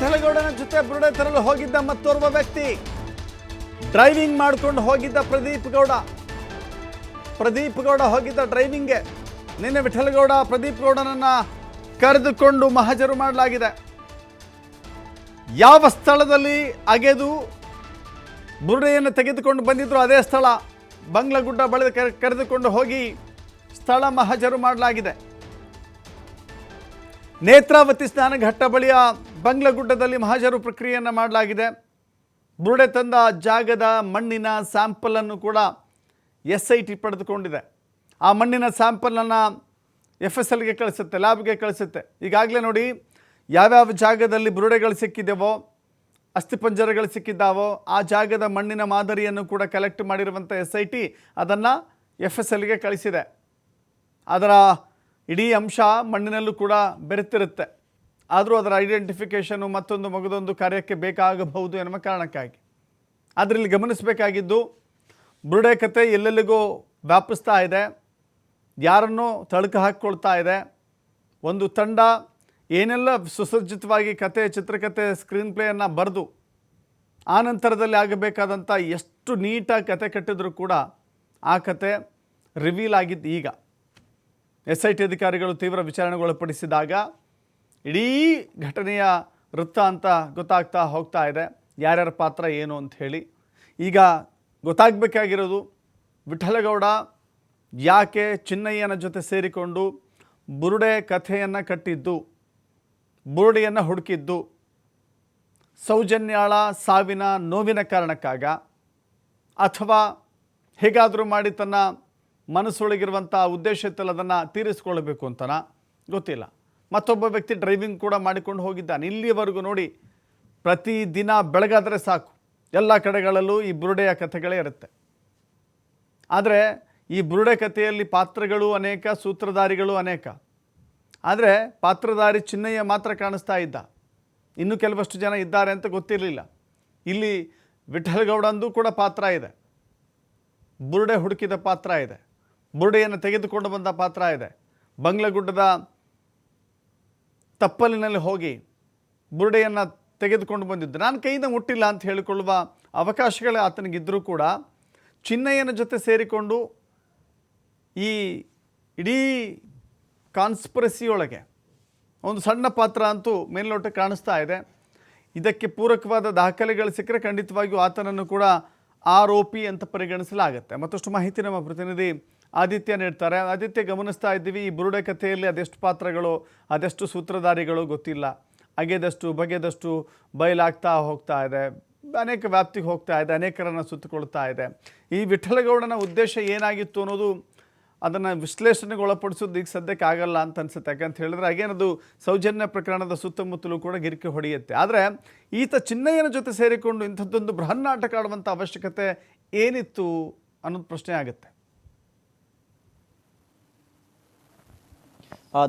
ವಿಠಲಗೌಡನ ಜೊತೆ ಬುರುಡೆ ತರಲು ಹೋಗಿದ್ದ ಮತ್ತೋರ್ವ ವ್ಯಕ್ತಿ. ಡ್ರೈವಿಂಗ್ ಮಾಡಿಕೊಂಡು ಹೋಗಿದ್ದ ಪ್ರದೀಪ್ ಗೌಡ. ಪ್ರದೀಪ್ ಗೌಡ ಹೋಗಿದ್ದ ಡ್ರೈವಿಂಗ್ಗೆ. ನಿನ್ನೆ ವಿಠಲಗೌಡ ಪ್ರದೀಪ್ ಗೌಡನನ್ನ ಕರೆದುಕೊಂಡು ಮಹಜರು ಮಾಡಲಾಗಿದೆ. ಯಾವ ಸ್ಥಳದಲ್ಲಿ ಅಗೆದು ಬುರುಡೆಯನ್ನು ತೆಗೆದುಕೊಂಡು ಬಂದಿದ್ರು ಅದೇ ಸ್ಥಳ. ಬಂಗ್ಲಗುಡ್ಡ ಬಳಿದ ಕರೆ- ಕರೆದುಕೊಂಡು ಹೋಗಿ ಸ್ಥಳ ಮಹಜರು ಮಾಡಲಾಗಿದೆ. ನೇತ್ರಾವತಿ ಸ್ನಾನಘಟ್ಟ ಬಳಿಯ ಬಂಗ್ಲಗುಡ್ಡದಲ್ಲಿ ಮಹಾಜರು ಪ್ರಕ್ರಿಯೆಯನ್ನು ಮಾಡಲಾಗಿದೆ. ಬುರುಡೆ ತಂದ ಜಾಗದ ಮಣ್ಣಿನ ಸ್ಯಾಂಪಲನ್ನು ಕೂಡ ಎಸ್ ಐ ಟಿ ಪಡೆದುಕೊಂಡಿದೆ. ಆ ಮಣ್ಣಿನ ಸ್ಯಾಂಪಲನ್ನು ಎಫ್ ಎಸ್ ಎಲ್ಗೆ ಕಳಿಸುತ್ತೆ ಲ್ಯಾಬ್ಗೆ ಕಳಿಸುತ್ತೆ. ಈಗಾಗಲೇ ನೋಡಿ ಯಾವ್ಯಾವ ಜಾಗದಲ್ಲಿ ಬುರುಡೆಗಳು ಸಿಕ್ಕಿದೆವೋ, ಅಸ್ಥಿಪಂಜರಗಳು ಸಿಕ್ಕಿದ್ದಾವೋ, ಆ ಜಾಗದ ಮಣ್ಣಿನ ಮಾದರಿಯನ್ನು ಕೂಡ ಕಲೆಕ್ಟ್ ಮಾಡಿರುವಂಥ ಎಸ್ ಐ ಟಿ ಅದನ್ನು ಎಫ್ ಎಸ್ ಎಲ್ಗೆ ಕಳಿಸಿದೆ. ಅದರ ಇಡೀ ಅಂಶ ಮಣ್ಣಿನಲ್ಲೂ ಕೂಡ ಬೆರೆತಿರುತ್ತೆ. ಆದರೂ ಅದರ ಐಡೆಂಟಿಫಿಕೇಷನು ಮತ್ತೊಂದು ಮಗದೊಂದು ಕಾರ್ಯಕ್ಕೆ ಬೇಕಾಗಬಹುದು ಎನ್ನುವ ಕಾರಣಕ್ಕಾಗಿ. ಅದರಲ್ಲಿ ಗಮನಿಸಬೇಕಾಗಿದ್ದು ಬುರುಡೆ ಕತೆ ಎಲ್ಲೆಲ್ಲಿಗೂ ವ್ಯಾಪಿಸ್ತಾ ಇದೆ. ಯಾರನ್ನೂ ತಳಕು ಹಾಕ್ಕೊಳ್ತಾ ಇದೆ. ಒಂದು ತಂಡ ಏನೆಲ್ಲ ಸುಸಜ್ಜಿತವಾಗಿ ಕತೆ ಚಿತ್ರಕಥೆ ಸ್ಕ್ರೀನ್ ಪ್ಲೇಯನ್ನು ಬರೆದು, ಆ ನಂತರದಲ್ಲಿ ಆಗಬೇಕಾದಂಥ ಎಷ್ಟು ನೀಟಾಗಿ ಕತೆ ಕಟ್ಟಿದರೂ ಕೂಡ ಆ ಕತೆ ರಿವೀಲ್ ಆಗಿದ್ದು ಈಗ. ಎಸ್ ಐ ಟಿ ಅಧಿಕಾರಿಗಳು ತೀವ್ರ ವಿಚಾರಣೆಗೊಳಪಡಿಸಿದಾಗ ಇಡೀ ಘಟನೆಯ ವೃತ್ತ ಅಂತ ಗೊತ್ತಾಗ್ತಾ ಹೋಗ್ತಾ ಇದೆ. ಯಾರ್ಯಾರ ಪಾತ್ರ ಏನು ಅಂತ ಹೇಳಿ. ಈಗ ಗೊತ್ತಾಗಬೇಕಾಗಿರೋದು ವಿಠಲಗೌಡ ಯಾಕೆ ಚಿನ್ನಯ್ಯನ ಜೊತೆ ಸೇರಿಕೊಂಡು ಬುರುಡೆ ಕಥೆಯನ್ನು ಕಟ್ಟಿದ್ದು, ಬುರುಡೆಯನ್ನು ಹುಡುಕಿದ್ದು, ಸೌಜನ್ಯಾಳ ಸಾವಿನ ನೋವಿನ ಕಾರಣಕ್ಕಾಗ ಅಥವಾ ಹೇಗಾದರೂ ಮಾಡಿ ತನ್ನ ಮನಸ್ಸೊಳಗಿರುವಂಥ ಉದ್ದೇಶ ಇತ್ತಲ್ಲ ಅದನ್ನು ತೀರಿಸ್ಕೊಳ್ಬೇಕು ಅಂತನ? ಗೊತ್ತಿಲ್ಲ. ಮತ್ತೊಬ್ಬ ವ್ಯಕ್ತಿ ಡ್ರೈವಿಂಗ್ ಕೂಡ ಮಾಡಿಕೊಂಡು ಹೋಗಿದ್ದಾನೆ. ಇಲ್ಲಿಯವರೆಗೂ ನೋಡಿ, ಪ್ರತಿ ದಿನ ಬೆಳಗಾದರೆ ಸಾಕು. ಎಲ್ಲ ಕಡೆಗಳಲ್ಲೂ ಈ ಬುರುಡೆಯ ಕಥೆಗಳೇ ಇರುತ್ತೆ. ಆದರೆ, ಈ ಬುರುಡೆ ಕಥೆಯಲ್ಲಿ ಪಾತ್ರಗಳು ಅನೇಕ, ಸೂತ್ರಧಾರಿಗಳು ಅನೇಕ. ಆದರೆ, ಪಾತ್ರಧಾರಿ ಚಿನ್ನಯ್ಯ ಮಾತ್ರ ಕಾಣಿಸ್ತಾ ಇದ್ದ. ಇನ್ನೂ ಕೆಲವಷ್ಟು ಜನ ಇದ್ದಾರೆ ಅಂತ ಗೊತ್ತಿರಲಿಲ್ಲ. ಇಲ್ಲಿ ವಿಠಲ್ಗೌಡಂದು ಕೂಡ ಪಾತ್ರ ಇದೆ. ಬುರುಡೆ ಹುಡುಕಿದ ಪಾತ್ರ ಇದೆ. ಬುರುಡೆಯನ್ನು ತೆಗೆದುಕೊಂಡು ಬಂದ ಪಾತ್ರ ಇದೆ. ಬಂಗ್ಲಗುಡ್ಡದ ತಪ್ಪಲಿನಲ್ಲಿ ಹೋಗಿ ಬುರುಡೆಯನ್ನು ತೆಗೆದುಕೊಂಡು ಬಂದಿದ್ದು. ನಾನು ಕೈಯಿಂದ ಮುಟ್ಟಿಲ್ಲ ಅಂತ ಹೇಳಿಕೊಳ್ಳುವ ಅವಕಾಶಗಳೇ ಆತನಿಗಿದ್ದರೂ ಕೂಡ ಚಿನ್ನಯ್ಯನ ಜೊತೆ ಸೇರಿಕೊಂಡು ಈ ಇಡೀ ಕಾನ್ಸ್ಪರಸಿಯೊಳಗೆ ಒಂದು ಸಣ್ಣ ಪಾತ್ರ ಅಂತೂ ಮೇಲ್ನೋಟ ಕಾಣಿಸ್ತಾ ಇದೆ. ಇದಕ್ಕೆ ಪೂರಕವಾದ ದಾಖಲೆಗಳು ಸಿಕ್ಕರೆ ಖಂಡಿತವಾಗಿಯೂ ಆತನನ್ನು ಕೂಡ ಆರೋಪಿ ಅಂತ ಪರಿಗಣಿಸಲಾಗುತ್ತೆ. ಮತ್ತಷ್ಟು ಮಾಹಿತಿ ನಮ್ಮ ಪ್ರತಿನಿಧಿ ಆದಿತ್ಯ ನೀಡ್ತಾರೆ. ಆದಿತ್ಯ ಗಮನಿಸ್ತಾ ಇದ್ದೀವಿ, ಈ ಬುರುಡೆ ಕಥೆಯಲ್ಲಿ ಅದೆಷ್ಟು ಪಾತ್ರಗಳು, ಅದೆಷ್ಟು ಸೂತ್ರಧಾರಿಗಳು ಗೊತ್ತಿಲ್ಲ. ಅಗೆದಷ್ಟು, ಬಗೆದಷ್ಟು ಬಯಲಾಗ್ತಾ ಹೋಗ್ತಾ ಇದೆ. ಅನೇಕ ವ್ಯಾಪ್ತಿಗೆ ಹೋಗ್ತಾ ಇದೆ, ಅನೇಕರನ್ನು ಸುತ್ತಕೊಳ್ತಾ ಇದೆ. ಈ ವಿಠಲಗೌಡನ ಉದ್ದೇಶ ಏನಾಗಿತ್ತು ಅನ್ನೋದು ಅದನ್ನು ವಿಶ್ಲೇಷಣೆಗೆ ಒಳಪಡಿಸೋದು ಈಗ ಸದ್ಯಕ್ಕೆ ಆಗಲ್ಲ ಅಂತ ಅನ್ಸುತ್ತೆ. ಯಾಕಂತ ಹೇಳಿದ್ರೆ ಹಾಗೇನದು ಸೌಜನ್ಯ ಪ್ರಕರಣದ ಸುತ್ತಮುತ್ತಲೂ ಕೂಡ ಗಿರಿಕೆ ಹೊಡೆಯುತ್ತೆ. ಆದರೆ ಈತ ಚಿನ್ನಯ್ಯನ ಜೊತೆ ಸೇರಿಕೊಂಡು ಇಂಥದ್ದೊಂದು ಬೃಹನ್ನಾಟಕ ಆಡುವಂಥ ಅವಶ್ಯಕತೆ ಏನಿತ್ತು ಅನ್ನೋದು ಪ್ರಶ್ನೆ ಆಗುತ್ತೆ.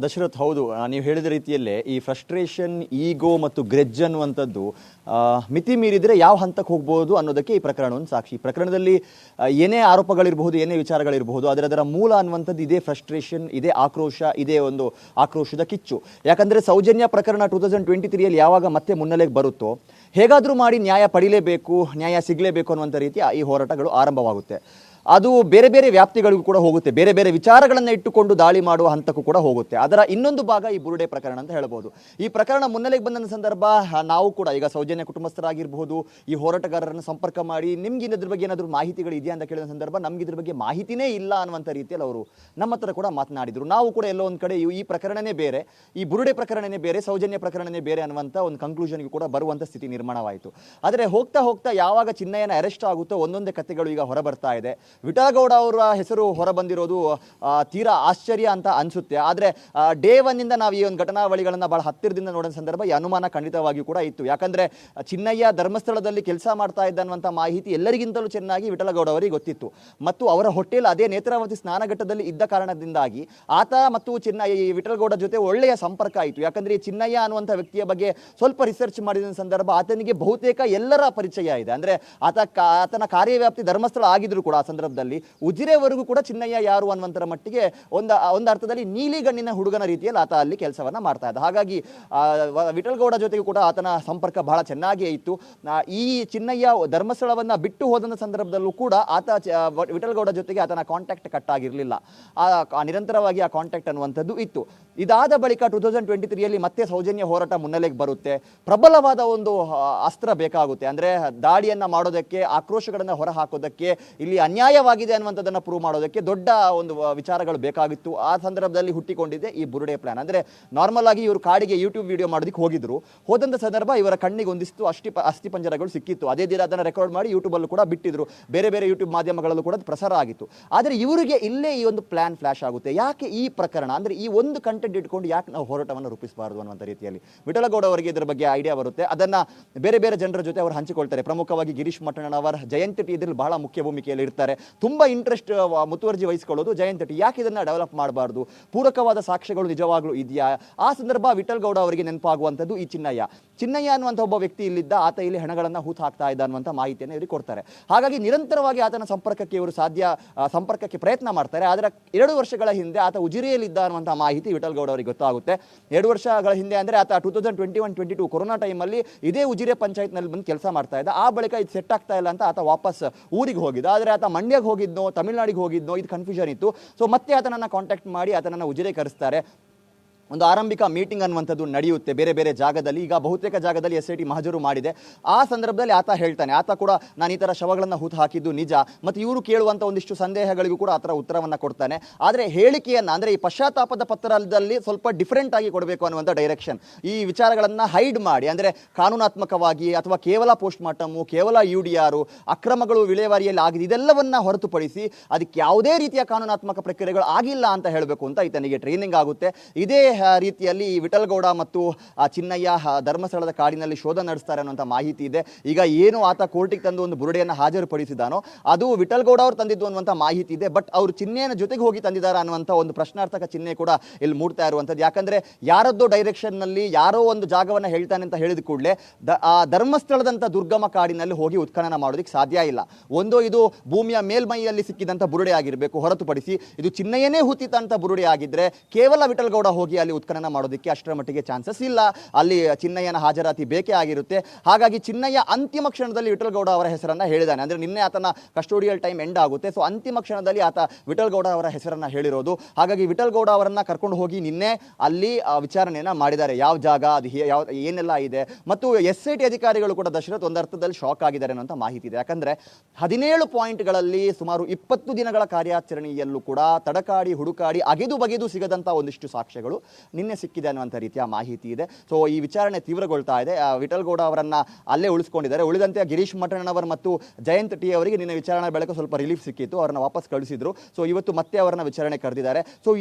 ದಶರಥ್ ಹೌದು. ನೀವು ಹೇಳಿದ ರೀತಿಯಲ್ಲೇ ಈ ಫ್ರಸ್ಟ್ರೇಷನ್ ಈಗೋ ಮತ್ತು ಗ್ರೆಜ್ ಅನ್ನುವಂಥದ್ದು ಮಿತಿ ಮೀರಿದರೆ ಯಾವ ಹಂತಕ್ಕೆ ಹೋಗ್ಬೋದು ಅನ್ನೋದಕ್ಕೆ ಈ ಪ್ರಕರಣ ಒಂದು ಸಾಕ್ಷಿ ಪ್ರಕರಣದಲ್ಲಿ ಏನೇ ಆರೋಪಗಳಿರಬಹುದು, ಏನೇ ವಿಚಾರಗಳಿರಬಹುದು ಅದರ ಅದರ ಮೂಲ ಅನ್ನುವಂಥದ್ದು ಇದೇ ಫ್ರಸ್ಟ್ರೇಷನ್ ಇದೇ ಆಕ್ರೋಶ, ಇದೇ ಒಂದು ಆಕ್ರೋಶದ ಕಿಚ್ಚು. ಯಾಕಂದರೆ ಸೌಜನ್ಯ ಪ್ರಕರಣ ಟೂ ತೌಸಂಡ್ ಟ್ವೆಂಟಿ ತ್ರೀಯಲ್ಲಿ ಯಾವಾಗ ಮತ್ತೆ ಮುನ್ನೆಲೆಗೆ ಬರುತ್ತೋ, ಹೇಗಾದರೂ ಮಾಡಿ ನ್ಯಾಯ ಪಡಿಲೇಬೇಕು, ನ್ಯಾಯ ಸಿಗಲೇಬೇಕು ಅನ್ನುವಂಥ ರೀತಿ ಈ ಹೋರಾಟಗಳು ಆರಂಭವಾಗುತ್ತೆ. ಅದು ಬೇರೆ ಬೇರೆ ವ್ಯಾಪ್ತಿಗಳಿಗೂ ಕೂಡ ಹೋಗುತ್ತೆ. ಬೇರೆ ಬೇರೆ ವಿಚಾರಗಳನ್ನು ಇಟ್ಟುಕೊಂಡು ದಾಳಿ ಮಾಡುವ ಹಂತಕ್ಕೂ ಕೂಡ ಹೋಗುತ್ತೆ. ಅದರ ಇನ್ನೊಂದು ಭಾಗ ಈ ಬುರುಡೆ ಪ್ರಕರಣ ಅಂತ ಹೇಳ್ಬೋದು. ಈ ಪ್ರಕರಣ ಮುನ್ನೆಲೆಗೆ ಬಂದ ಸಂದರ್ಭ ನಾವು ಕೂಡ ಈಗ ಸೌಜನ್ಯ ಕುಟುಂಬಸ್ಥರಾಗಿರ್ಬೋದು ಈ ಹೋರಾಟಗಾರರನ್ನು ಸಂಪರ್ಕ ಮಾಡಿ, ನಿಮ್ಗೆ ಇದ್ರ ಬಗ್ಗೆ ಏನಾದರೂ ಮಾಹಿತಿಗಳು ಇದೆಯಾ ಅಂತ ಕೇಳಿದ ಸಂದರ್ಭ, ನಮ್ಗೆ ಇದ್ರ ಬಗ್ಗೆ ಮಾಹಿತಿನೇ ಇಲ್ಲ ಅನ್ನುವಂಥ ರೀತಿಯಲ್ಲಿ ಅವರು ನಮ್ಮ ಕೂಡ ಮಾತನಾಡಿದ್ರು. ನಾವು ಕೂಡ ಎಲ್ಲೋ ಒಂದು ಕಡೆ ಈ- ಪ್ರಕರಣನೇ ಬೇರೆ, ಈ ಬುರುಡೆ ಪ್ರಕರಣನೇ ಬೇರೆ, ಸೌಜನ್ಯ ಪ್ರಕರಣನೇ ಬೇರೆ ಅನ್ನುವಂಥ ಒಂದು ಕಂಕ್ಲೂಷನ್ಗೆ ಕೂಡ ಬರುವಂಥ ಸ್ಥಿತಿ ನಿರ್ಮಾಣವಾಯಿತು. ಆದರೆ ಹೋಗ್ತಾ ಹೋಗ್ತಾ ಯಾವಾಗ ಚಿನ್ನಯ್ಯನ ಅರೆಸ್ಟ್ ಆಗುತ್ತೋ ಒಂದೊಂದೇ ಕಥೆಗಳು ಈಗ ಹೊರಬರ್ತಾ ಇದೆ. ವಿಠಲಗೌಡ ಅವರ ಹೆಸರು ಹೊರಬಂದಿರೋದು ತೀರಾ ಆಶ್ಚರ್ಯ ಅಂತ ಅನಿಸುತ್ತೆ. ಆದರೆ ಡೇ ಒನ್ನಿಂದ ನಾವು ಈ ಒಂದು ಘಟನಾವಳಿಗಳನ್ನು ಬಹಳ ಹತ್ತಿರದಿಂದ ನೋಡಿದ ಸಂದರ್ಭ ಈ ಅನುಮಾನ ಖಂಡಿತವಾಗಿಯೂ ಕೂಡ ಇತ್ತು. ಯಾಕಂದ್ರೆ, ಚಿನ್ನಯ್ಯ ಧರ್ಮಸ್ಥಳದಲ್ಲಿ ಕೆಲಸ ಮಾಡ್ತಾ ಇದ್ದ ಅನ್ನುವಂಥ ಮಾಹಿತಿ ಎಲ್ಲರಿಗಿಂತಲೂ ಚೆನ್ನಾಗಿ ವಿಠಲಗೌಡ ಅವರಿಗೆ ಗೊತ್ತಿತ್ತು. ಮತ್ತು ಅವರ ಹೋಟೆಲ್ ಅದೇ ನೇತ್ರಾವತಿ ಸ್ನಾನಘಟ್ಟದಲ್ಲಿ ಇದ್ದ ಕಾರಣದಿಂದಾಗಿ ಆತ ಮತ್ತು ಚಿನ್ನಯ್ಯ ಈ ವಿಠಲಗೌಡ ಜೊತೆ ಒಳ್ಳೆಯ ಸಂಪರ್ಕ ಆಯಿತು. ಯಾಕಂದ್ರೆ, ಈ ಚಿನ್ನಯ್ಯ ಅನ್ನುವಂಥ ವ್ಯಕ್ತಿಯ ಬಗ್ಗೆ ಸ್ವಲ್ಪ ರಿಸರ್ಚ್ ಮಾಡಿದ ಸಂದರ್ಭ ಆತನಿಗೆ ಬಹುತೇಕ ಎಲ್ಲರ ಪರಿಚಯ ಇದೆ. ಅಂದ್ರೆ, ಆತ ಕಾ- ಆತನ ಕಾರ್ಯವ್ಯಾಪ್ತಿ ಧರ್ಮಸ್ಥಳ ಆಗಿದ್ರು ಕೂಡ ಆ ಸಂದರ್ಭದಲ್ಲಿ ಉಜಿರೆವರೆಗೂ ಕೂಡ ಚಿನ್ನಯ್ಯ ಯಾರು ಅನ್ನುವಂಥರ ಮಟ್ಟಿಗೆ ಒಂದು ಒಂದು ಅರ್ಥದಲ್ಲಿ ನೀಲಿಗಣ್ಣಿನ ಹುಡುಗನ ರೀತಿಯಲ್ಲಿ ಆತ ಅಲ್ಲಿ ಕೆಲಸವನ್ನ ಮಾಡ್ತಾ ಇದ್ದ. ಹಾಗಾಗಿ ವಿಠಲ್ಗೌಡ ಜೊತೆಗೂ ಕೂಡ ಆತನ ಸಂಪರ್ಕ ಬಹಳ ಚೆನ್ನಾಗಿಯೇ ಇತ್ತು. ಈ ಚಿನ್ನಯ್ಯ ಧರ್ಮಸ್ಥಳವನ್ನ ಬಿಟ್ಟು ಹೋದಂಥ ಸಂದರ್ಭದಲ್ಲೂ ಕೂಡ ಆತ ವಿಠಲ್ಗೌಡ ಜೊತೆಗೆ ಆತನ ಕಾಂಟ್ಯಾಕ್ಟ್ ಕಟ್ ಆಗಿರಲಿಲ್ಲ. ಆ ನಿರಂತರವಾಗಿ ಆ ಕಾಂಟ್ಯಾಕ್ಟ್ ಅನ್ನುವಂಥದ್ದು ಇತ್ತು. ಇದಾದ ಬಳಿಕ ಟೂ ತೌಸಂಡ್ ಟ್ವೆಂಟಿ ತ್ರೀಯಲ್ಲಿ ಮತ್ತೆ ಸೌಜನ್ಯ ಹೋರಾಟ ಮುನ್ನೆಲೆಗೆ ಬರುತ್ತೆ. ಪ್ರಬಲವಾದ ಒಂದು ಅಸ್ತ್ರ ಬೇಕಾಗುತ್ತೆ. ಅಂದ್ರೆ ದಾಳಿಯನ್ನು ಮಾಡೋದಕ್ಕೆ, ಆಕ್ರೋಶಗಳನ್ನ ಹೊರಹಾಕೋದಕ್ಕೆ, ಇಲ್ಲಿ ಇಲ್ಲಿ ಅನ್ಯಾಯವಾಗಿದೆ ಅನ್ನುವಂಥದ್ದನ್ನು ಪ್ರೂವ್ ಮಾಡೋದಕ್ಕೆ ದೊಡ್ಡ ಒಂದು ವಿಚಾರಗಳು ಬೇಕಾಗಿತ್ತು. ಆ ಸಂದರ್ಭದಲ್ಲಿ ಹುಟ್ಟಿಕೊಂಡಿದೆ ಈ ಬುರುಡೆ ಪ್ಲಾನ್ ಅಂದರೆ ನಾರ್ಮಲ್ ಆಗಿ ಇವರು ಕಾಡಿಗೆ ಯೂಟ್ಯೂಬ್ ವಿಡಿಯೋ ಮಾಡೋದಕ್ಕೆ ಹೋಗಿದ್ರು. ಹೋದಂಥ ಸಂದರ್ಭ ಇವರ ಕಣ್ಣಿಗೆ ಒಂದಿಷ್ಟು ಅಷ್ಟಿ ಅಸ್ಥಿ ಪಂಜರಗಳು ಸಿಕ್ಕಿತ್ತು. ಅದೇ ದಿನ ಅದನ್ನು ರೆಕಾರ್ಡ್ ಮಾಡಿ ಯೂಟ್ಯೂಬಲ್ಲೂ ಕೂಡ ಬಿಟ್ಟಿದ್ರು. ಬೇರೆ ಬೇರೆ ಯೂಟ್ಯೂಬ್ ಮಾಧ್ಯಮಗಳಲ್ಲೂ ಕೂಡ ಪ್ರಸಾರ ಆಗಿತ್ತು. ಆದರೆ ಇವರಿಗೆ ಇಲ್ಲೇ ಈ ಒಂದು ಪ್ಲಾನ್ ಫ್ಲಾಶ್ ಆಗುತ್ತೆ. ಯಾಕೆ ಈ ಪ್ರಕರಣ? ಅಂದರೆ ಈ ಒಂದು ಕಂಟೆಂಟ್ ಇಟ್ಕೊಂಡು ಯಾಕೆ ನಾವು ಹೋರಾಟವನ್ನು ರೂಪಿಸಬಾರದು ಅನ್ನುವಂಥ ರೀತಿಯಲ್ಲಿ. ವಿಠಲಗೌಡ ಅವರಿಗೆ ಇದರ ಬಗ್ಗೆ ಐಡಿಯಾ ಬರುತ್ತೆ. ಅದನ್ನು ಬೇರೆ ಬೇರೆ ಜನರ ಜೊತೆ ಅವರು ಹಂಚಿಕೊಳ್ತಾರೆ. ಪ್ರಮುಖವಾಗಿ ಗಿರೀಶ್ ಮಠಣ್ಣನವರ, ಜಯಂತಿ ಇದ್ರಲ್ಲಿ ಬಹಳ ಮುಖ್ಯ ಭೂಮಿಕೆಯಲ್ಲಿ ಇರ್ತಾರೆ. ತುಂಬಾ ಇಂಟ್ರೆಸ್ಟ್ ಮುತುವರ್ಜಿ ವಹಿಸಿಕೊಳ್ಳೋದು ಜಯಂತ್ ಟಿ ಯಾಕೆ ಇದನ್ನು ಡೆವಲಪ್ ಮಾಡಬಾರ್ದು? ಪೂರಕವಾದ ಸಾಕ್ಷ್ಯಗಳು ನಿಜವಾಗ್ಲೂ ಇದೆಯಾ? ಆ ಸಂದರ್ಭ ವಿಠಲ್ ಗೌಡ ಅವರಿಗೆ ನೆನಪಾಗುವಂಥದ್ದು ಈ ಚಿನ್ನಯ್ಯ. ಚಿನ್ನಯ್ಯ ಅನ್ನುವಂಥ ಒಬ್ಬ ವ್ಯಕ್ತಿ ಇಲ್ಲಿದ್ದ ಆತ ಇಲ್ಲಿ ಹಣಗಳನ್ನ ಹೂತ್ ಹಾಕ್ತಾ ಇದ್ದ ಅನ್ನುವಂಥ ಮಾಹಿತಿಯನ್ನು ಇವರಿಗೆ ಕೊಡ್ತಾರೆ. ಹಾಗಾಗಿ ನಿರಂತರವಾಗಿ ಆತನ ಸಂಪರ್ಕಕ್ಕೆ ಇವರು ಸಾಧ್ಯ ಸಂಪರ್ಕಕ್ಕೆ ಪ್ರಯತ್ನ ಮಾಡ್ತಾರೆ. ಆದರೆ ಎರಡು ವರ್ಷಗಳ ಹಿಂದೆ ಆತ ಉಜಿರೆಯಲ್ಲಿದ್ದ ಅನ್ನುವಂಥ ಮಾಹಿತಿ ವಿಠಲ್ ಗೌಡ ಅವರಿಗೆ ಗೊತ್ತಾಗುತ್ತೆ. ಎರಡು ವರ್ಷಗಳ ಹಿಂದೆ ಅಂದರೆ ಆತ two thousand twenty one twenty two corona ಟೈಮಲ್ಲಿ ಇದೇ ಉಜಿರೆ ಪಂಚಾಯತ್ನಲ್ಲಿ ಬಂದು ಕೆಲಸ ಮಾಡ್ತಾ ಇದ್ದ. ಆ ಬಳಿಕ ಇದು ಸೆಟ್ ಆಗ್ತಾ ಇಲ್ಲ ಅಂತ ಆತ ವಾಪಸ್ ಊರಿಗೆ ಹೋಗಿದ್ದ. ಆದರೆ ಆತ ಮಂಡ್ಯಗೆ ಹೋಗಿದ್ನೋ ತಮಿಳ್ನಾಡಿಗೆ ಹೋಗಿದ್ನೋ, ಇದು ಕನ್ಫ್ಯೂಷನ್ ಇತ್ತು. ಸೊ ಮತ್ತೆ ಆತನನ್ನು ಕಾಂಟ್ಯಾಕ್ಟ್ ಮಾಡಿ, ಆತನನ್ನು ಉಜಿರೆ ಕರೆಸ್ತಾರೆ. ಒಂದು ಆರಂಭಿಕ ಮೀಟಿಂಗ್ ಅನ್ನುವಂಥದ್ದು ನಡೆಯುತ್ತೆ ಬೇರೆ ಬೇರೆ ಜಾಗದಲ್ಲಿ. ಈಗ ಬಹುತೇಕ ಜಾಗದಲ್ಲಿ ಎಸ್ ಐ ಟಿ ಮಹಜರು ಮಾಡಿದೆ. ಆ ಸಂದರ್ಭದಲ್ಲಿ ಆತ ಹೇಳ್ತಾನೆ, ಆತ ಕೂಡ ನಾನು ಈ ಥರ ಶವಗಳನ್ನು ಹೂತು ಹಾಕಿದ್ದು ನಿಜ, ಮತ್ತು ಇವರು ಕೇಳುವಂಥ ಒಂದಿಷ್ಟು ಸಂದೇಹಗಳಿಗೂ ಕೂಡ ಆ ಥರ ಉತ್ತರವನ್ನು ಕೊಡ್ತಾನೆ. ಆದರೆ ಹೇಳಿಕೆಯನ್ನು, ಅಂದರೆ ಈ ಪಶ್ಚಾತ್ತಾಪದ ಪತ್ರದಲ್ಲಿ ಸ್ವಲ್ಪ ಡಿಫ್ರೆಂಟ್ ಆಗಿ ಕೊಡಬೇಕು ಅನ್ನುವಂಥ ಡೈರೆಕ್ಷನ್ ಈ ವಿಚಾರಗಳನ್ನು ಹೈಡ್ ಮಾಡಿ, ಅಂದರೆ ಕಾನೂನಾತ್ಮಕವಾಗಿ ಅಥವಾ ಕೇವಲ ಪೋಸ್ಟ್ ಮಾರ್ಟಮು ಕೇವಲ ಯು ಡಿ ಆರು ಅಕ್ರಮಗಳು ವಿಲೇವಾರಿಯಲ್ಲಿ ಆಗಿದೆ, ಇದೆಲ್ಲವನ್ನ ಹೊರತುಪಡಿಸಿ ಅದಕ್ಕೆ ಯಾವುದೇ ರೀತಿಯ ಕಾನೂನಾತ್ಮಕ ಪ್ರಕ್ರಿಯೆಗಳು ಆಗಿಲ್ಲ ಅಂತ ಹೇಳಬೇಕು ಅಂತ ಈತನಿಗೆ ಟ್ರೈನಿಂಗ್ ಆಗುತ್ತೆ. ಇದೇ ರೀತಿಯಲ್ಲಿ ಈ ವಿಠಲ್ಗೌಡ ಮತ್ತು ಆ, ಚಿನ್ನಯ್ಯ ಧರ್ಮಸ್ಥಳದ ಕಾಡಿನಲ್ಲಿ ಶೋಧ ನಡೆಸ್ತಾರೆ ಅನ್ನುವಂಥ ಮಾಹಿತಿ ಇದೆ. ಈಗ ಏನು ಆತ ಕೋರ್ಟಿಗೆ ತಂದು ಒಂದು ಬುರುಡೆಯನ್ನು ಹಾಜರುಪಡಿಸಿದಾನೋ ಅದು ವಿಠಲ್ಗೌಡ ಅವರು ತಂದಿದ್ದು ಅನ್ನುವಂಥ ಮಾಹಿತಿ ಇದೆ. ಬಟ್ ಅವರು ಚಿಹ್ನೆಯನ್ನು ಜೊತೆಗೆ ಹೋಗಿ ತಂದಿದ್ದಾರೆ ಅನ್ನುವಂಥ ಒಂದು ಪ್ರಶ್ನಾರ್ಥಕ ಚಿಹ್ನೆ ಕೂಡ ಇಲ್ಲಿ ಮೂಡ್ತಾ ಇರುವಂಥದ್ದು. ಯಾಕಂದ್ರೆ ಯಾರದ್ದೋ ಡೈರೆಕ್ಷನ್ನಲ್ಲಿ ಯಾರೋ ಒಂದು ಜಾಗವನ್ನು ಹೇಳ್ತಾನೆ ಅಂತ ಹೇಳಿದ ಕೂಡಲೇ ದ ಆ ಧರ್ಮಸ್ಥಳದಂಥ ದುರ್ಗಮ ಕಾಡಿನಲ್ಲಿ ಹೋಗಿ ಉತ್ಖನನ ಮಾಡೋದಕ್ಕೆ ಸಾಧ್ಯ ಇಲ್ಲ. ಒಂದು ಇದು ಭೂಮಿಯ ಮೇಲ್ಮೈಯಲ್ಲಿ ಸಿಕ್ಕಿದಂಥ ಬುರುಡೆ ಆಗಿರಬೇಕು ಹೊರತುಪಡಿಸಿ ಇದು ಚಿನ್ನಯ್ಯನೇ ಹುತ್ತಿತ್ತಂಥ ಬುರುಡೆ ಆಗಿದ್ದರೆ ಕೇವಲ ವಿಠಲ್ಗೌಡ ಹೋಗಿ ಅಲ್ಲಿ ಉತ್ಖನನ ಮಾಡೋದಕ್ಕೆ ಅಷ್ಟರ ಮಟ್ಟಿಗೆ ಚಾನ್ಸಸ್ ಇಲ್ಲ. ಅಲ್ಲಿ ಚಿನ್ನಯ್ಯನ ಹಾಜರಾತಿ ಬೇಕೇ ಆಗಿರುತ್ತೆ. ಹಾಗಾಗಿ ಚಿನ್ನಯ್ಯ ಅಂತಿಮ ಕ್ಷಣದಲ್ಲಿ ವಿಠಲ್ಗೌಡ ಅವರ ಹೆಸರನ್ನು ಹೇಳಿದ್ದಾನೆ ಅಂದರೆ ನಿನ್ನೆ ಆತನ ಕಸ್ಟೋಡಿಯಲ್ ಟೈಮ್ ಎಂಡ್ ಆಗುತ್ತೆ. ಸೊ ಅಂತಿಮ ಕ್ಷಣದಲ್ಲಿ ಆತ ವಿಠಲ್ಗೌಡ ಅವರ ಹೆಸರನ್ನು ಹೇಳಿರೋದು. ಹಾಗಾಗಿ ವಿಠಲ್ಗೌಡ ಅವರನ್ನು ಕರ್ಕೊಂಡು ಹೋಗಿ ನಿನ್ನೆ ಅಲ್ಲಿ ವಿಚಾರಣೆಯನ್ನು ಮಾಡಿದ್ದಾರೆ. ಯಾವ ಜಾಗ, ಅದು ಯಾವ, ಏನೆಲ್ಲ ಇದೆ. ಮತ್ತು ಎಸ್ ಐ ಟಿ ಅಧಿಕಾರಿಗಳು ಕೂಡ ದಶರಥ್ ಒಂದು ಅರ್ಥದಲ್ಲಿ ಶಾಕ್ ಆಗಿದ್ದಾರೆ ಅನ್ನೋಂಥ ಮಾಹಿತಿ ಇದೆ. ಯಾಕಂದರೆ ಹದಿನೇಳು ಪಾಯಿಂಟ್ಗಳಲ್ಲಿ ಸುಮಾರು ಇಪ್ಪತ್ತು ದಿನಗಳ ಕಾರ್ಯಾಚರಣೆಯಲ್ಲೂ ಕೂಡ ತಡಕಾಡಿ, ಹುಡುಕಾಡಿ, ಅಗೆದು ಬಗೆದು ಸಿಗದಂಥ ಒಂದಿಷ್ಟು ಸಾಕ್ಷ್ಯಗಳು. ನಿನ್ನೆ ಸಿಕ್ಕಿದೆ ಅನ್ನುವಂಥ ರೀತಿಯ ಮಾಹಿತಿ ಇದೆ. ಸೊ ಈ ವಿಚಾರಣೆ ತೀವ್ರಗೊಳ್ತಾ ಇದೆ. ಆ, ವಿಠಲ್ಗೌಡ ಅವರನ್ನು ಅಲ್ಲೇ ಉಳಿಸ್ಕೊಂಡಿದ್ದಾರೆ. ಉಳಿದಂತೆ ಗಿರೀಶ್ ಮಠಣ್ಣನವರ್ ಮತ್ತು ಜಯಂತ್ ಟಿ ಅವರಿಗೆ ನಿನ್ನೆ ವಿಚಾರಣೆ ಬೆಳಕು ಸ್ವಲ್ಪ ರಿಲೀಫ್ ಸಿಕ್ಕಿತ್ತು. ಅವರನ್ನು ವಾಪಸ್ ಕಳಿಸಿದ್ರು. ಸೊ ಇವತ್ತು ಮತ್ತೆ ಅವರನ್ನ ವಿಚಾರಣೆ ಕರೆದಿದ್ದಾರೆ. ಸೊ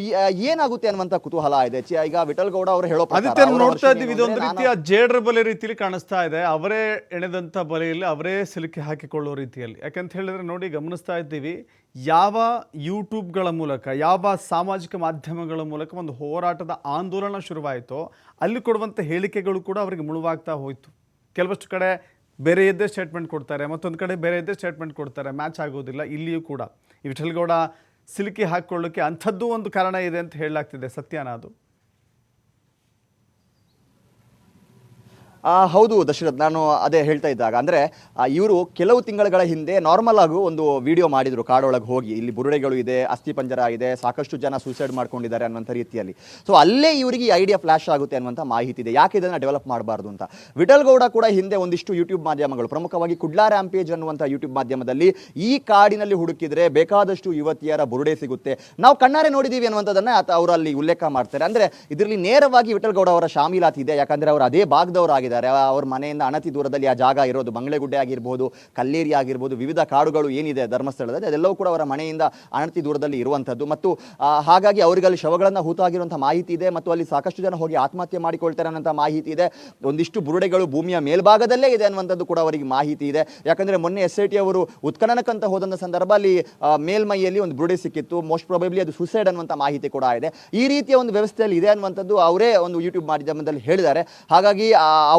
ಏನಾಗುತ್ತೆ ಅನ್ನುವಂಥ ಕುತೂಹಲ ಇದೆ. ಈಗ ವಿಠಲ್ಗೌಡ ಅವರು ಹೇಳೋ ನೋಡ್ತಾ ಇದ್ದೀವಿ. ಇದೊಂದು ರೀತಿಯ ಜೇಡ್ರ ಬಲೆ ರೀತಿಯಲ್ಲಿ ಕಾಣಿಸ್ತಾ ಇದೆ. ಅವರೇ ಎಣೆದಂಥ ಬಲೆಯಲ್ಲಿ ಅವರೇ ಸಿಲುಕಿ ಹಾಕಿಕೊಳ್ಳೋ ರೀತಿಯಲ್ಲಿ. ಯಾಕಂತ ಹೇಳಿದ್ರೆ ನೋಡಿ ಗಮನಿಸ್ತಾ ಇದ್ದೀವಿ. ಯಾವ ಯೂಟ್ಯೂಬ್ಗಳ ಮೂಲಕ, ಯಾವ ಸಾಮಾಜಿಕ ಮಾಧ್ಯಮಗಳ ಮೂಲಕ ಒಂದು ಹೋರಾಟದ ಆಂದೋಲನ ಶುರುವಾಯಿತೋ, ಅಲ್ಲಿ ಕೊಡುವಂಥ ಹೇಳಿಕೆಗಳು ಕೂಡ ಅವರಿಗೆ ಮುಳುವಾಗ್ತಾ ಹೋಯಿತು. ಕೆಲವಷ್ಟು ಕಡೆ ಬೇರೆ ಇದ್ದೇ ಸ್ಟೇಟ್ಮೆಂಟ್ ಕೊಡ್ತಾರೆ, ಮತ್ತೊಂದು ಕಡೆ ಬೇರೆ ಇದ್ದೇ ಸ್ಟೇಟ್ಮೆಂಟ್ ಕೊಡ್ತಾರೆ ಮ್ಯಾಚ್ ಆಗೋದಿಲ್ಲ, ಇಲ್ಲಿಯೂ ಕೂಡ. ಈ ವಿಠಲ್ಗೌಡ ಸಿಲುಕಿ ಹಾಕ್ಕೊಳ್ಳೋಕ್ಕೆ ಅಂಥದ್ದು ಒಂದು ಕಾರಣ ಇದೆ ಅಂತ ಹೇಳಲಾಗ್ತಿದೆ ಸತ್ಯನ ಅದು. ಹೌದು ದಶರಥ್, ನಾನು ಅದೇ ಹೇಳ್ತಾ ಇದ್ದಾಗ. ಅಂದರೆ ಇವರು ಕೆಲವು ತಿಂಗಳುಗಳ ಹಿಂದೆ ನಾರ್ಮಲ್ ಆಗು ಒಂದು ವಿಡಿಯೋ ಮಾಡಿದರು, ಕಾಡೊಳಗೆ ಹೋಗಿ. ಇಲ್ಲಿ ಬುರುಡೆಗಳು ಇದೆ, ಅಸ್ಥಿ ಪಂಜರ ಇದೆ, ಸಾಕಷ್ಟು ಜನ ಸೂಸೈಡ್ ಮಾಡ್ಕೊಂಡಿದ್ದಾರೆ ಅನ್ನುವಂಥ ರೀತಿಯಲ್ಲಿ. ಸೊ ಅಲ್ಲೇ ಇವರಿಗೆ ಈ ಐಡಿಯಾ ಫ್ಲಾಶ್ ಆಗುತ್ತೆ ಅನ್ನುವಂಥ ಮಾಹಿತಿ ಇದೆ. ಯಾಕೆ ಇದನ್ನು ಡೆವಲಪ್ ಮಾಡಬಾರ್ದು ಅಂತ? ವಿಠಲ್ ಗೌಡ ಕೂಡ ಹಿಂದೆ ಒಂದಿಷ್ಟು ಯೂಟ್ಯೂಬ್ ಮಾಧ್ಯಮಗಳು, ಪ್ರಮುಖವಾಗಿ ಕುಡ್ಲಾ ರ್ಯಾಂಪೇಜ್ ಅನ್ನುವಂಥ ಯೂಟ್ಯೂಬ್ ಮಾಧ್ಯಮದಲ್ಲಿ ಈ ಕಾಡಿನಲ್ಲಿ ಹುಡುಕಿದ್ರೆ ಬೇಕಾದಷ್ಟು ಯುವತಿಯರ ಬುರುಡೆ ಸಿಗುತ್ತೆ. ನಾವು ಕಣ್ಣಾರೆ ನೋಡಿದ್ದೀವಿ ಅನ್ನುವಂಥದ್ದನ್ನು ಅವರಲ್ಲಿ ಉಲ್ಲೇಖ ಮಾಡ್ತಾರೆ. ಅಂದರೆ, ಇದರಲ್ಲಿ ನೇರವಾಗಿ ವಿಠಲ್ ಗೌಡ ಅವರ ಶಾಮೀಲಾತಿ ಇದೆ. ಯಾಕಂದ್ರೆ, ಅವರು ಅದೇ ಭಾಗದವರಾಗಿದ್ದಾರೆ ಅವ್ರ ಮನೆಯಿಂದ ಅಣತಿ ದೂರದಲ್ಲಿ ಆ ಜಾಗ ಇರೋದು, ಬಂಗ್ಲೆಗುಡ್ಡೆ ಆಗಿರ್ಬೋದು, ಕಲ್ಲೇರಿ ಆಗಿರ್ಬೋದು, ವಿವಿಧ ಕಾಡುಗಳು ಏನಿದೆ ಧರ್ಮಸ್ಥಳದಲ್ಲಿ, ಅದೆಲ್ಲವೂ ಕೂಡ ಅವರ ಮನೆಯಿಂದ ಅಣತಿ ದೂರದಲ್ಲಿ ಇರುವಂಥದ್ದು. ಮತ್ತು ಹಾಗಾಗಿ ಅವರಿಗಲ್ಲಿ ಶವಗಳನ್ನು ಹೂತಾಗಿರುವಂಥ ಮಾಹಿತಿ ಇದೆ ಮತ್ತು ಅಲ್ಲಿ ಸಾಕಷ್ಟು ಜನ ಹೋಗಿ ಆತ್ಮಹತ್ಯೆ ಮಾಡಿಕೊಳ್ತಾರೆ ಅನ್ನೋಂಥ ಮಾಹಿತಿ ಇದೆ. ಒಂದಿಷ್ಟು ಬುರುಡೆಗಳು ಭೂಮಿಯ ಮೇಲ್ಭಾಗದಲ್ಲೇ ಇದೆ ಅನ್ನುವಂಥದ್ದು ಕೂಡ ಅವರಿಗೆ ಮಾಹಿತಿ ಇದೆ. ಯಾಕಂದ್ರೆ ಮೊನ್ನೆ ಎಸ್ ಐ ಟಿ ಅವರು ಉತ್ಖನನಕ್ಕಂತ ಹೋದಂಥ ಸಂದರ್ಭ ಅಲ್ಲಿ ಮೇಲ್ಮೈಯಲ್ಲಿ ಒಂದು ಬುರುಡೆ ಸಿಕ್ಕಿತ್ತು. ಮೋಸ್ಟ್ ಪ್ರಾಬಬ್ಲಿ ಅದು ಸುಸೈಡ್ ಅನ್ನುವಂಥ ಮಾಹಿತಿ ಕೂಡ ಇದೆ. ಈ ರೀತಿಯ ಒಂದು ವ್ಯವಸ್ಥೆಯಲ್ಲಿ ಇದೆ ಅನ್ನುವಂಥದ್ದು ಅವರೇ ಒಂದು ಯೂಟ್ಯೂಬ್ ಮಾಧ್ಯಮದಲ್ಲಿ ಹೇಳಿದ್ದಾರೆ. ಹಾಗಾಗಿ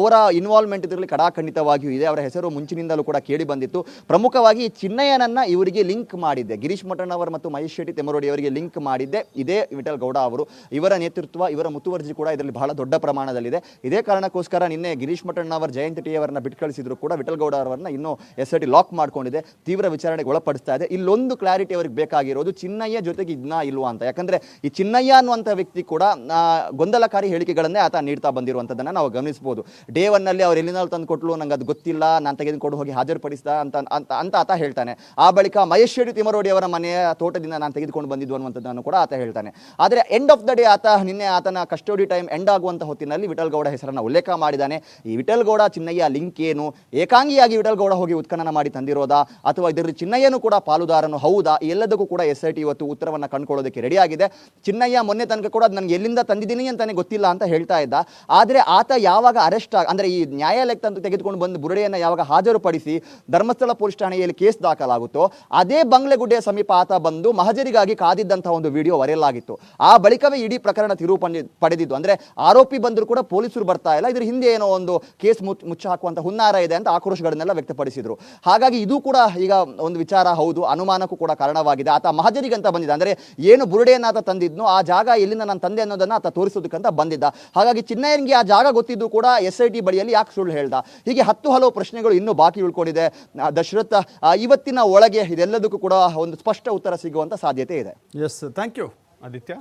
ಅವರ ಇನ್ವಾಲ್ವ್ಮೆಂಟ್ ಇದರಲ್ಲಿ ಕಡಾಖಂಡಿತವಾಗಿಯೂ ಇದೆ. ಅವರ ಹೆಸರು ಮುಂಚಿನಿಂದಲೂ ಕೂಡ ಕೇಳಿ ಬಂದಿತ್ತು. ಪ್ರಮುಖವಾಗಿ ಚಿನ್ನಯ್ಯನನ್ನ ಇವರಿಗೆ ಲಿಂಕ್ ಮಾಡಿದ್ದೆ. ಗಿರೀಶ್ ಮಠಣ್ಣವರ್ ಮತ್ತು ಮಹೇಶ್ ಶೆಟ್ಟಿ ತೆಮರೋಡಿ ಅವರಿಗೆ ಲಿಂಕ್ ಮಾಡಿದ್ದೆ. ಇದೇ ವಿಠಲ್ ಗೌಡ ಅವರು. ಇವರ ನೇತೃತ್ವ, ಇವರ ಮುತುವರ್ಜಿ ಕೂಡ ಇದರಲ್ಲಿ ಬಹಳ ದೊಡ್ಡ ಪ್ರಮಾಣದಲ್ಲಿದೆ. ಇದೇ ಕಾರಣಕ್ಕೋಸ್ಕರ ನಿನ್ನೆ ಗಿರೀಶ್ ಮಠಣ್ಣವರ್, ಜಯಂತಿ ಟಿ ಅವರನ್ನ ಬಿಟ್ಟು ಕಳಿಸಿದ್ರು ಕೂಡ ವಿಠಲ್ ಗೌಡ ಅವರನ್ನ ಇನ್ನೂ ಎಸ್ ಐ ಲಾಕ್ ಮಾಡ್ಕೊಂಡಿದೆ. ತೀವ್ರ ವಿಚಾರಣೆಗೆ ಒಳಪಡಿಸ್ತಾ ಇದೆ. ಇಲ್ಲೊಂದು ಕ್ಲಾರಿಟಿ ಅವರಿಗೆ ಬೇಕಾಗಿರೋದು ಚಿನ್ನಯ್ಯ ಜೊತೆಗೆ ಇದ್ನ ಇಲ್ವಾ ಅಂತ. ಯಾಕಂದ್ರೆ ಈ ಚಿನ್ನಯ್ಯ ಅನ್ನುವಂಥ ವ್ಯಕ್ತಿ ಕೂಡ ಗೊಂದಲಕಾರಿ ಹೇಳಿಕೆಗಳನ್ನೇ ಆತ ನೀಡ್ತಾ ಬಂದಿರುವಂಥದ್ದನ್ನು ನಾವು ಗಮನಿಸಬಹುದು. ಡೇ ಒನ್ನಲ್ಲಿ ಅವ್ರು ಎಲ್ಲಿನಲ್ಲಿ ತಂದು ಕೊಟ್ಲು? ನಂಗೆ ಅದು ಗೊತ್ತಿಲ್ಲ. ನಾನು ತೆಗೆದುಕೊಂಡು ಹೋಗಿ ಹಾಜರುಪಡಿಸಿದ ಅಂತ ಅಂತ ಅಂತ ಆತ ಹೇಳ್ತಾನೆ. ಆ ಬಳಿಕ ಮಹೇಶ್ವರಿ ತಿಮರೋಡಿ ಅವರ ಮನೆಯ ತೋಟದಿಂದ ನಾನು ತೆಗೆದುಕೊಂಡು ಬಂದಿದ್ದು ಅನ್ನುವಂಥದ್ದನ್ನು ಕೂಡ ಆತ ಹೇಳ್ತಾನೆ. ಆದರೆ ಎಂಡ್ ಆಫ್ ದ ಡೇ ಆತ, ನಿನ್ನೆ ಆತನ ಕಸ್ಟೋಡಿ ಟೈಮ್ ಎಂಡ್ ಆಗುವಂಥ ಹೊತ್ತಿನಲ್ಲಿ ವಿಠಲ್ ಗೌಡ ಹೆಸರನ್ನು ಉಲ್ಲೇಖ ಮಾಡಿದ್ದಾನೆ. ಈ ವಿಠಲ್ ಗೌಡ ಚಿನ್ನಯ್ಯ ಲಿಂಕ್ ಏನು? ಏಕಾಂಗಿಯಾಗಿ ವಿಠಲ್ ಗೌಡ ಹೋಗಿ ಉತ್ಖನನ ಮಾಡಿ ತಂದಿರೋದಾ? ಅಥವಾ ಇದರಲ್ಲಿ ಚಿನ್ನಯ್ಯನು ಕೂಡ ಪಾಲುದಾರನು ಹೌದಾ? ಎಲ್ಲದಕ್ಕೂ ಕೂಡ ಎಸ್ ಐ ಟಿ ಇವತ್ತು ಉತ್ತರವನ್ನು ಕಂಡುಕೊಳ್ಳೋದಕ್ಕೆ ರೆಡಿಯಾಗಿದೆ. ಚಿನ್ನಯ್ಯ ಮೊನ್ನೆ ತನಕ ಕೂಡ ನನಗೆ ಎಲ್ಲಿಂದ ತಂದಿದ್ದೀನಿ ಅಂತಾನೆ ಗೊತ್ತಿಲ್ಲ ಅಂತ ಹೇಳ್ತಾ ಇದ್ದ. ಆದರೆ ಆತ ಯಾವಾಗ ಅರೆಸ್ಟ್ ಅಂದರೆ ಈ ನ್ಯಾಯಾಲಯಕ್ಕೆ ತಂದು ತೆಗೆದುಕೊಂಡು ಬಂದು ಬುರುಡೆಯನ್ನು ಯಾವಾಗ ಹಾಜರುಪಡಿಸಿ ಧರ್ಮಸ್ಥಳ ಪೊಲೀಸ್ ಠಾಣೆಯಲ್ಲಿ ಕೇಸ್ ದಾಖಲಾಗುತ್ತೋ, ಅದೇ ಬಂಗ್ಲೆಗುಡ್ಡೆಯ ಸಮೀಪ ಆತ ಬಂದು ಮಹಜರಿಗಾಗಿ ಕಾದಿದ್ದಂತಹ ಒಂದು ವಿಡಿಯೋ ವೈರಲ್ ಆಗಿತ್ತು. ಆ ಬಳಿಕವೇ ಇಡೀ ಪ್ರಕರಣ ತಿರುವು ಪಡೆದಿದ್ದು. ಅಂದ್ರೆ ಆರೋಪಿ ಬಂದರೂ ಕೂಡ ಪೊಲೀಸರು ಬರ್ತಾ ಇಲ್ಲ. ಇದ್ರ ಹಿಂದೆ ಏನೋ ಒಂದು ಕೇಸ್ ಮುಚ್ಚ ಮುಚ್ಚ ಹಾಕುವಂತ ಹುನ್ನಾರ ಇದೆ ಅಂತ ಆಕ್ರೋಶಗಳನ್ನೆಲ್ಲ ವ್ಯಕ್ತಪಡಿಸಿದ್ರು. ಹಾಗಾಗಿ ಇದು ಕೂಡ ಈಗ ಒಂದು ವಿಚಾರ ಹೌದು. ಅನುಮಾನಕ್ಕೂ ಕೂಡ ಕಾರಣವಾಗಿದೆ. ಆತ ಮಹಜರಿಗಂತ ಬಂದಿದ್ದ. ಅಂದ್ರೆ ಏನು ಬುರುಡೆಯನ್ನು ಆತ ತಂದಿದ್ನೋ, ಆ ಜಾಗ ಎಲ್ಲಿಂದ ನಾನು ತಂದೆ ಅನ್ನೋದನ್ನ ಆತ ತೋರಿಸೋದಕ್ಕಂತ ಬಂದಿದ್ದ. ಹಾಗಾಗಿ ಚಿನ್ನಯ್ಯನಿಗೆ ಆ ಜಾಗ ಗೊತ್ತಿದ್ದು ಕೂಡ ಎಸ್ ಐ ಟಿ ಬಳಿಯಲ್ಲಿ ಯಾಕೆ ಸುಳ್ಳು ಹೇಳ್ದ? ಹೀಗೆ ಹತ್ತು ಹಲವು ಪ್ರಶ್ನೆಗಳು ಇನ್ನೂ ಬಾಕಿ ಉಳ್ಕೊಂಡಿದೆ. ದಶರಥ ಇವತ್ತಿನ ಒಳಗೆ ಇದೆಲ್ಲದಕ್ಕೂ ಕೂಡ ಒಂದು ಸ್ಪಷ್ಟ ಉತ್ತರ ಸಿಗುವಂತ ಸಾಧ್ಯತೆ ಇದೆ. Yes thank you Aditya